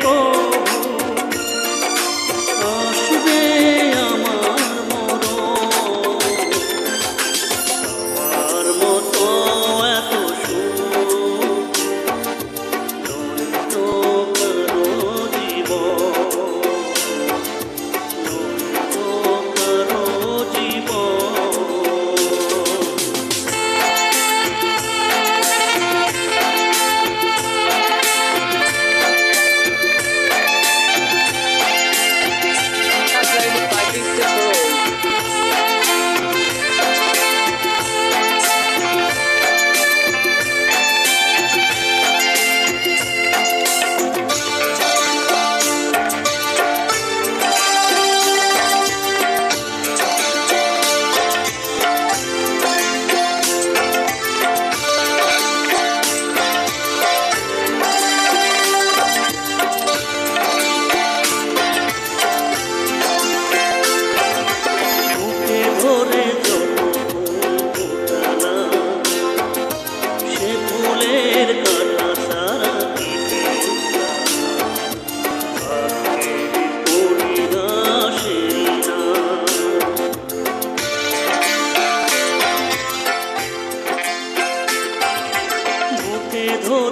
ko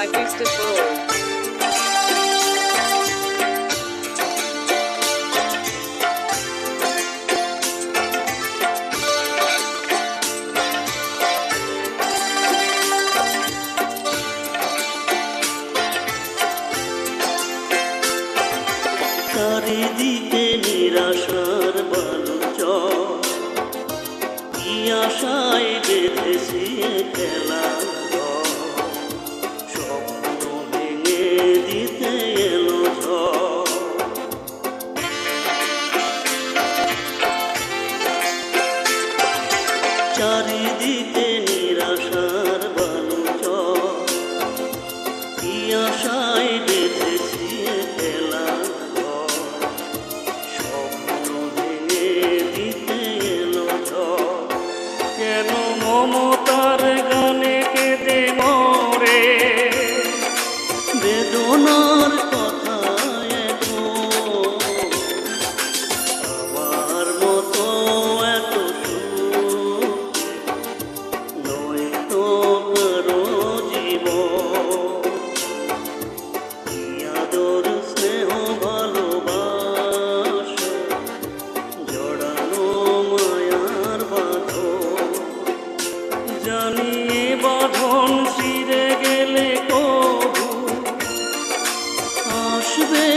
by Booster for All. চারিদিকে নিরাশার বালুচ আশায় বেঁধেছি খেলা চারে জানিয়ে বাঁধন ফিরে গেলে কবু? আসবে